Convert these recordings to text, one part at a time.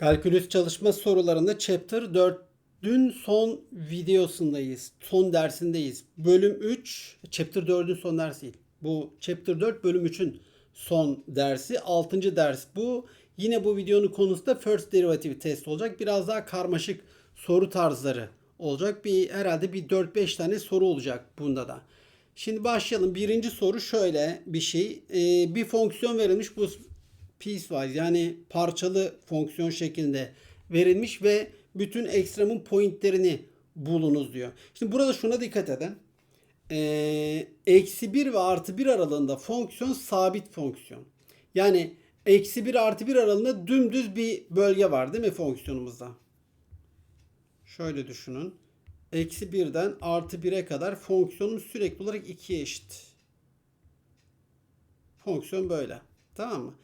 Kalkülüs çalışma sorularında Chapter 4'ün son videosundayız. Son dersindeyiz. Bölüm 3, Chapter 4'ün son dersi değil. Bu Chapter 4 bölüm 3'ün son dersi. 6. ders bu. Yine bu videonun konusu da First Derivative Test olacak. Biraz daha karmaşık soru tarzları olacak. Bir herhalde bir 4-5 tane soru olacak bunda da. Şimdi başlayalım. Birinci soru şöyle bir şey. Ee, bir fonksiyon verilmiş. Bu piecewise yani parçalı fonksiyon şeklinde verilmiş ve bütün ekstremun pointlerini bulunuz diyor. Şimdi burada şuna dikkat edin. Ee, eksi 1 ve artı 1 aralığında fonksiyon sabit fonksiyon. Yani eksi 1 artı 1 aralığında dümdüz bir bölge var değil mi fonksiyonumuzda? Şöyle düşünün. Eksi 1'den artı 1'e kadar fonksiyonumuz sürekli olarak 2'ye eşit. Fonksiyon böyle. Tamam mı?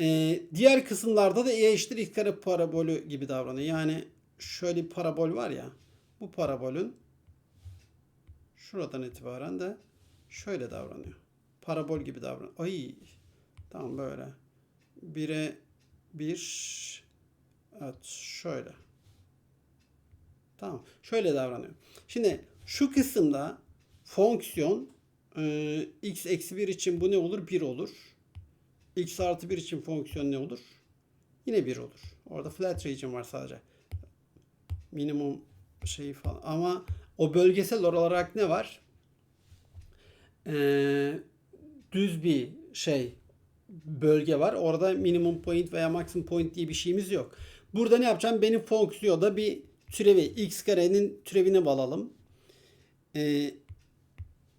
Ee, diğer kısımlarda da e eşittir x kare parabolü gibi davranıyor. Yani şöyle bir parabol var ya. Bu parabolün şuradan itibaren de şöyle davranıyor. Parabol gibi davranıyor. Ay tamam böyle. 1'e 1 evet şöyle. Tamam. Şöyle davranıyor. Şimdi şu kısımda fonksiyon e, x eksi 1 için bu ne olur? 1 olur. X artı 1 için fonksiyon ne olur? Yine 1 olur. Orada flat region var sadece. Minimum şeyi falan. Ama o bölgesel olarak ne var? Ee, düz bir şey bölge var. Orada minimum point veya maximum point diye bir şeyimiz yok. Burada ne yapacağım? Benim fonksiyonda bir türevi x karenin türevini alalım. Ee,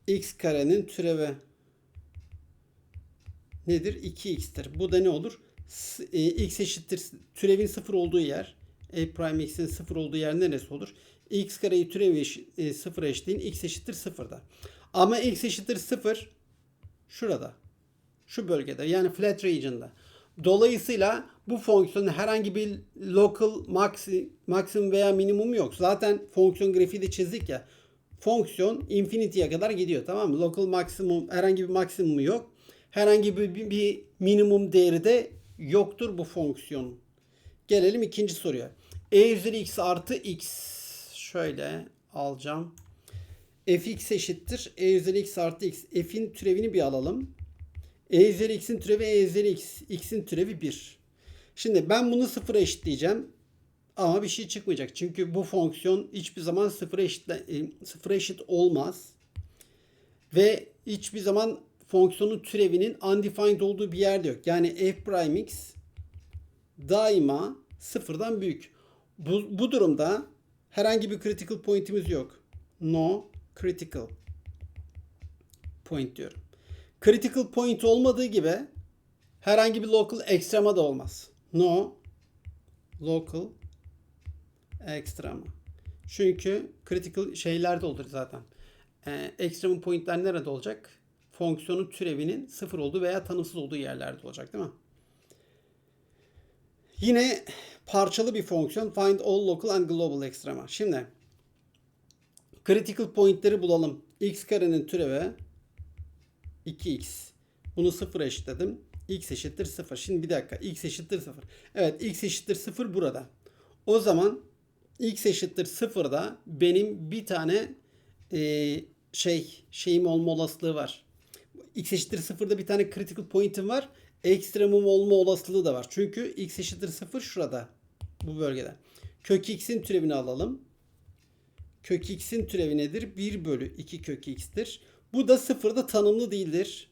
x karenin türevi nedir? 2x'tir. Bu da ne olur? E, x eşittir türevin sıfır olduğu yer. a prime x'in sıfır olduğu yer neresi olur? x kareyi türevi eşi, e, sıfır eşitliğin x eşittir sıfırda. Ama x eşittir sıfır şurada. Şu bölgede yani flat region'da. Dolayısıyla bu fonksiyonun herhangi bir local maxi, maksimum veya minimum yok. Zaten fonksiyon grafiği de çizdik ya. Fonksiyon infinity'ye kadar gidiyor tamam mı? Local maksimum herhangi bir maksimumu yok. Herhangi bir, bir, minimum değeri de yoktur bu fonksiyonun. Gelelim ikinci soruya. e üzeri x artı x. Şöyle alacağım. fx eşittir. e üzeri x artı x. f'in türevini bir alalım. e üzeri x'in türevi e üzeri x. x'in türevi 1. Şimdi ben bunu sıfıra eşitleyeceğim. Ama bir şey çıkmayacak. Çünkü bu fonksiyon hiçbir zaman sıfıra eşit, sıfıra eşit olmaz. Ve hiçbir zaman fonksiyonun türevinin undefined olduğu bir yerde yok. Yani f prime x daima sıfırdan büyük. Bu, bu durumda herhangi bir critical point'imiz yok. No critical point diyorum. Critical point olmadığı gibi herhangi bir local extrema da olmaz. No local extrema. Çünkü critical şeyler de olur zaten. Ee, extreme pointler nerede olacak? Fonksiyonun türevinin sıfır olduğu veya tanımsız olduğu yerlerde olacak değil mi? Yine parçalı bir fonksiyon find all local and global extrema. Şimdi critical pointleri bulalım. x karenin türevi 2x. Bunu sıfır eşitledim. x eşittir 0. Şimdi bir dakika. x eşittir 0. Evet x eşittir 0 burada. O zaman x eşittir 0'da benim bir tane e, şey şeyim olma olasılığı var. X eşittir 0'da bir tane critical point'im var. Ekstremum olma olasılığı da var. Çünkü x eşittir 0 şurada. Bu bölgede. Kök x'in türevini alalım. Kök x'in türevi nedir? 1 bölü 2 kök x'tir. Bu da sıfırda tanımlı değildir.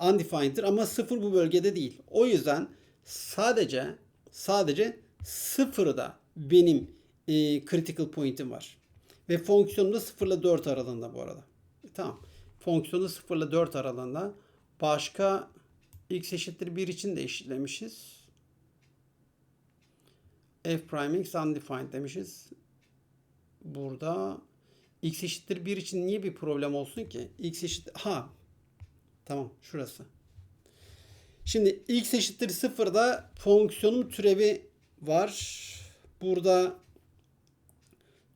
Undefined'dir ama sıfır bu bölgede değil. O yüzden sadece sadece sıfırda benim e, critical point'im var. Ve fonksiyonum da 0 ile 4 aralığında bu arada. E, tamam. Fonksiyonu 0 ile 4 aralığında. Başka x eşittir 1 için de eşitlemişiz. f prime x undefined demişiz. Burada x eşittir 1 için niye bir problem olsun ki? x eşittir... Ha. Tamam. Şurası. Şimdi x eşittir 0'da fonksiyonun türevi var. Burada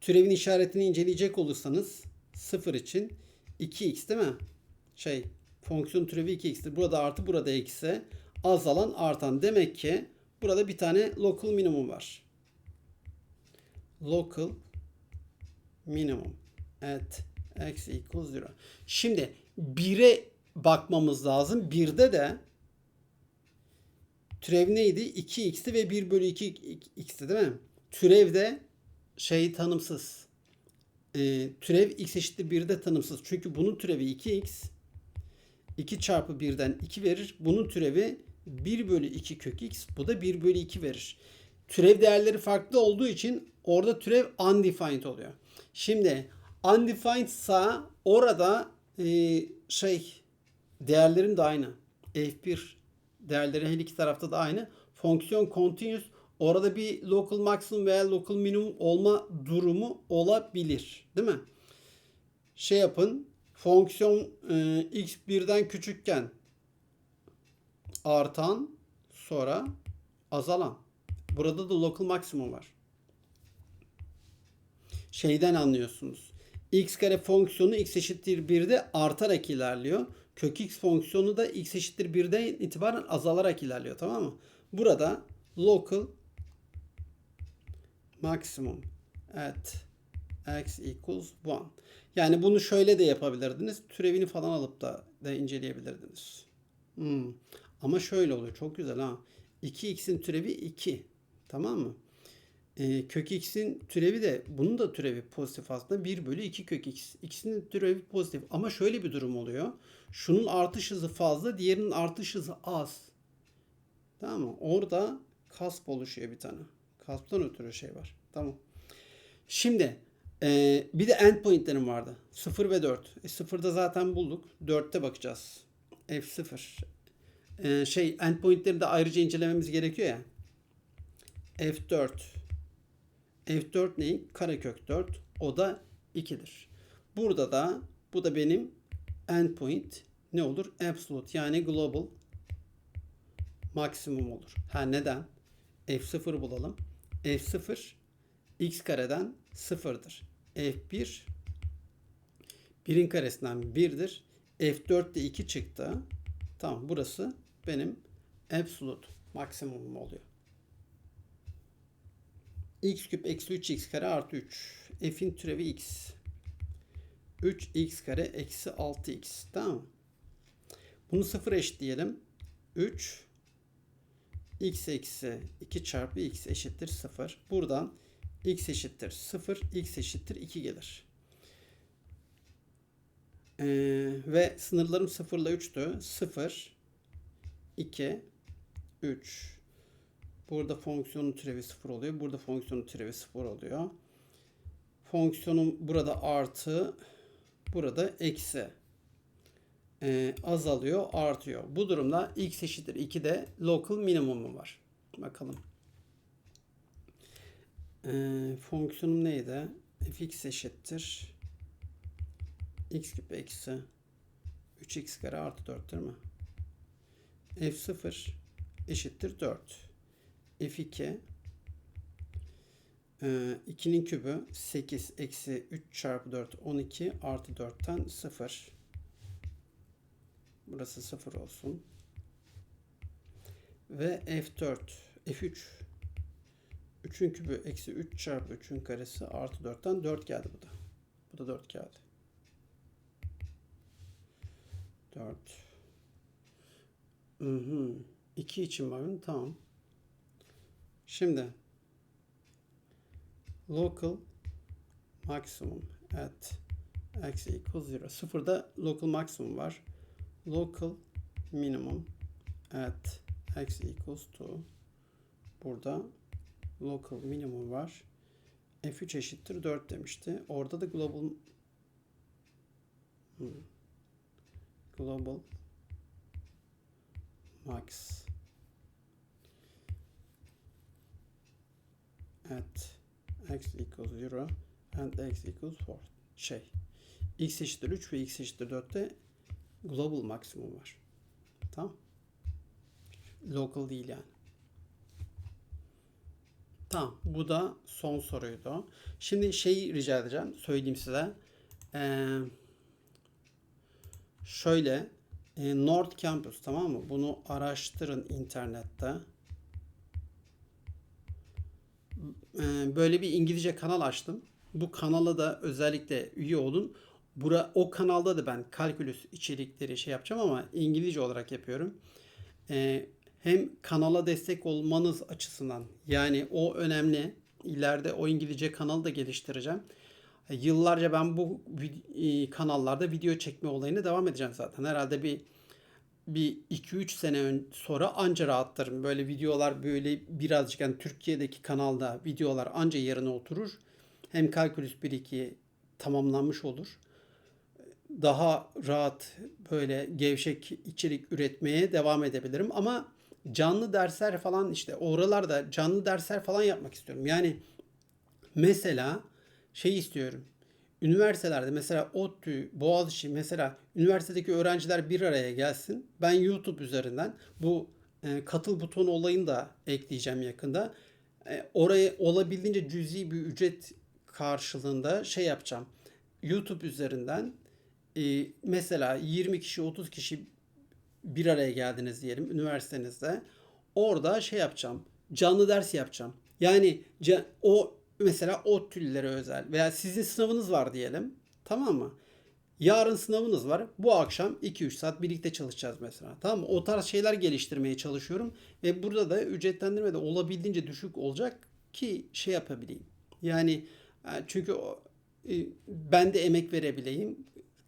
türevin işaretini inceleyecek olursanız 0 için 2x değil mi? Şey fonksiyon türevi 2x'tir. Burada artı burada eksi. Azalan artan. Demek ki Burada bir tane local minimum var. Local minimum at x equals 0. Şimdi 1'e bakmamız lazım. 1'de de türev neydi? 2x'ti ve 1 bölü 2 x'ti değil mi? Türevde şey tanımsız. Ee, türev x eşittir 1'de tanımsız. Çünkü bunun türevi 2x. 2 çarpı 1'den 2 verir. Bunun türevi 1 bölü 2 kök x. Bu da 1 bölü 2 verir. Türev değerleri farklı olduğu için orada türev undefined oluyor. Şimdi undefined sa orada e, şey değerlerim de aynı. F1 değerleri her iki tarafta da aynı. Fonksiyon continuous orada bir local maximum veya local minimum olma durumu olabilir. Değil mi? Şey yapın. Fonksiyon e, x birden küçükken artan sonra azalan. Burada da local maximum var. Şeyden anlıyorsunuz. x kare fonksiyonu x eşittir 1'de artarak ilerliyor. Kök x fonksiyonu da x eşittir 1'den itibaren azalarak ilerliyor. Tamam mı? Burada local maximum at x equals 1. Yani bunu şöyle de yapabilirdiniz. Türevini falan alıp da, da inceleyebilirdiniz. Hmm. Ama şöyle oluyor. Çok güzel ha. 2x'in türevi 2. Tamam mı? Ee, kök x'in türevi de bunun da türevi pozitif aslında 1 bölü 2 kök x. İkisinin türevi pozitif. Ama şöyle bir durum oluyor. Şunun artış hızı fazla, diğerinin artış hızı az. Tamam mı? Orada kasp oluşuyor bir tane. Kasptan ötürü şey var. Tamam. Şimdi e, bir de endpointlerim vardı. 0 ve 4. E, 0'da zaten bulduk. 4'te bakacağız. F0. E, şey endpointleri de ayrıca incelememiz gerekiyor ya. F4. F4 ne? Karekök 4. O da 2'dir. Burada da bu da benim endpoint ne olur? Absolute yani global maksimum olur. Ha neden? F0 bulalım. F0 x kareden 0'dır. F1 1'in karesinden 1'dir. F4 de 2 çıktı. Tamam burası benim absolute maksimumum oluyor. x küp eksi 3x kare artı 3. F'in türevi x. 3x kare eksi 6x. Tamam? Bunu 0 eşitleyelim. 3 x eksi 2 çarpı x eşittir 0. Buradan x eşittir 0, x eşittir 2 gelir. Ee, ve sınırlarım 0 ile 3'tü. 0, 2, 3. Burada fonksiyonun türevi 0 oluyor. Burada fonksiyonun türevi 0 oluyor. Fonksiyonum burada artı, burada eksi. Ee, azalıyor, artıyor. Bu durumda x eşittir 2'de local minimumum var. Bakalım. Ee, fonksiyonum neydi? fx eşittir x küp eksi 3x kare artı 4 değil mi? f0 eşittir 4. f2 e, 2'nin kübü 8 eksi 3 çarpı 4 12 artı 4'ten 0. Burası 0 olsun. Ve f4 f3 3'ün kübü eksi 3 çarpı 3'ün karesi artı 4'ten 4 geldi bu da. Bu da 4 geldi. 4. Hı hı. 2 için var mı? Tamam. Şimdi local maximum at x equals 0. Sıfırda local maximum var. Local minimum at x equals to burada local minimum var. F3 eşittir 4 demişti. Orada da global hmm, global max at x equals 0 and x equals 4 şey x eşittir 3 ve x eşittir 4'te global maksimum var. Tamam. Local değil yani. Tamam. Bu da son soruydu. Şimdi şeyi rica edeceğim. Söyleyeyim size. Ee, şöyle e, North Campus tamam mı? Bunu araştırın internette. e, böyle bir İngilizce kanal açtım. Bu kanala da özellikle üye olun. Bura, o kanalda da ben kalkülüs içerikleri şey yapacağım ama İngilizce olarak yapıyorum. E, hem kanala destek olmanız açısından yani o önemli. İleride o İngilizce kanalı da geliştireceğim. E, Yıllarca ben bu e, kanallarda video çekme olayına devam edeceğim zaten. Herhalde bir bir 2-3 sene sonra anca rahatlarım. Böyle videolar böyle birazcık yani Türkiye'deki kanalda videolar anca yerine oturur. Hem kalkülüs 1-2 tamamlanmış olur. Daha rahat böyle gevşek içerik üretmeye devam edebilirim. Ama canlı dersler falan işte oralarda canlı dersler falan yapmak istiyorum. Yani Mesela şey istiyorum. Üniversitelerde mesela ODTÜ, Boğaziçi mesela üniversitedeki öğrenciler bir araya gelsin. Ben YouTube üzerinden bu e, katıl butonu olayını da ekleyeceğim yakında. E, oraya olabildiğince cüzi bir ücret karşılığında şey yapacağım. YouTube üzerinden e, mesela 20 kişi 30 kişi bir araya geldiniz diyelim üniversitenizde. Orada şey yapacağım. Canlı ders yapacağım. Yani o mesela o türlere özel veya sizin sınavınız var diyelim. Tamam mı? Yarın sınavınız var. Bu akşam 2-3 saat birlikte çalışacağız mesela. Tamam mı? O tarz şeyler geliştirmeye çalışıyorum. Ve burada da ücretlendirme de olabildiğince düşük olacak ki şey yapabileyim. Yani e, çünkü e, ben de emek verebileyim.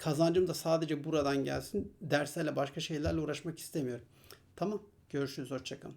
Kazancım da sadece buradan gelsin. Derslerle başka şeylerle uğraşmak istemiyorum. Tamam. Görüşürüz. Hoşçakalın.